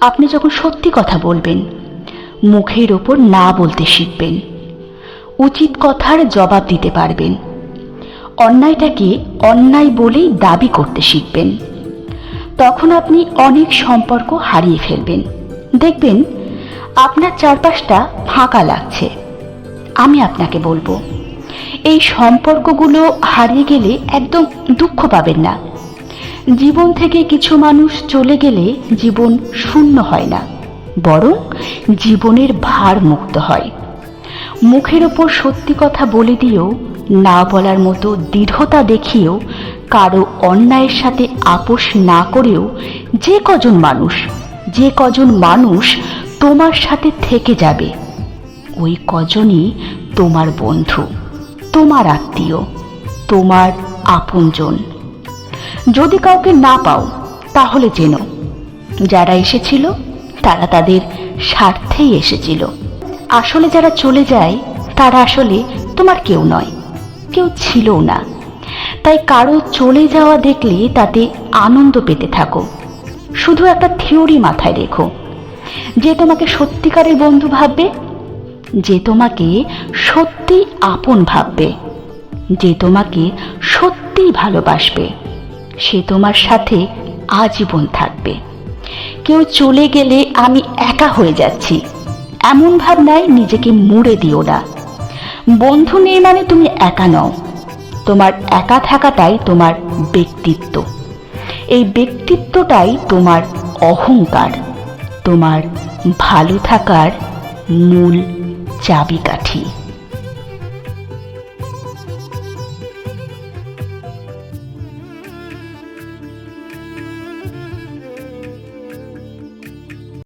আপনি যখন সত্যি কথা বলবেন, মুখের ওপর না বলতে শিখবেন। উচিত কথার জবাব দিতে পারবেন। অন্যায়টাকে অন্যায় বলেই দাবি করতে শিখবেন। তখন আপনি অনেক সম্পর্ক হারিয়ে ফেলবেন। দেখবেন, আপনার চারপাশটা ফাঁকা লাগছে। আমি আপনাকে বলব, এই সম্পর্কগুলো হারিয়ে গেলে একদম দুঃখ পাবেন না। জীবন থেকে কিছু মানুষ চলে গেলে জীবন শূন্য হয় না, বরং জীবনের ভার মুক্ত হয়। মুখের ওপর সত্যি কথা বলে দিয়েও, না বলার মতো দৃঢ়তা দেখিয়েও, কারও অন্যায়ের সাথে আপোষ না করেও যে কজন মানুষ, যে কজন মানুষ তোমার সাথে থেকে যাবে, ওই কজনই তোমার বন্ধু, তোমার আত্মীয়, তোমার আপনজন। যদি কাউকে না পাও, তাহলে জেনো যারা এসেছিল, তারা তাদের স্বার্থেই এসেছিল। আসলে যারা চলে যায়, তারা আসলে তোমার কেউ নয়, কেউ ছিলও না। তাই কারও চলে যাওয়া দেখলে তাতে আনন্দ পেতে থাকো। শুধু একটা থিওরি মাথায় রেখো। যে তোমাকে সত্যিকারের বন্ধু ভাববে, যে তোমাকে সত্যি আপন ভাববে, যে তোমাকে সত্যিই ভালোবাসবে। সে তোমার সাথে আজীবন থাকবে। কেউ চলে গেলে আমি একা হয়ে যাচ্ছি। এমন ভাবনায় নিজেকে মুড়ে দিও না। বন্ধু নেই মানে তুমি একা নও। তোমার একা থাকাটাই তোমার ব্যক্তিত্ব। এই ব্যক্তিত্বটাই তোমার অহংকার। তোমার ভালো থাকার মূল চাবিকাঠি।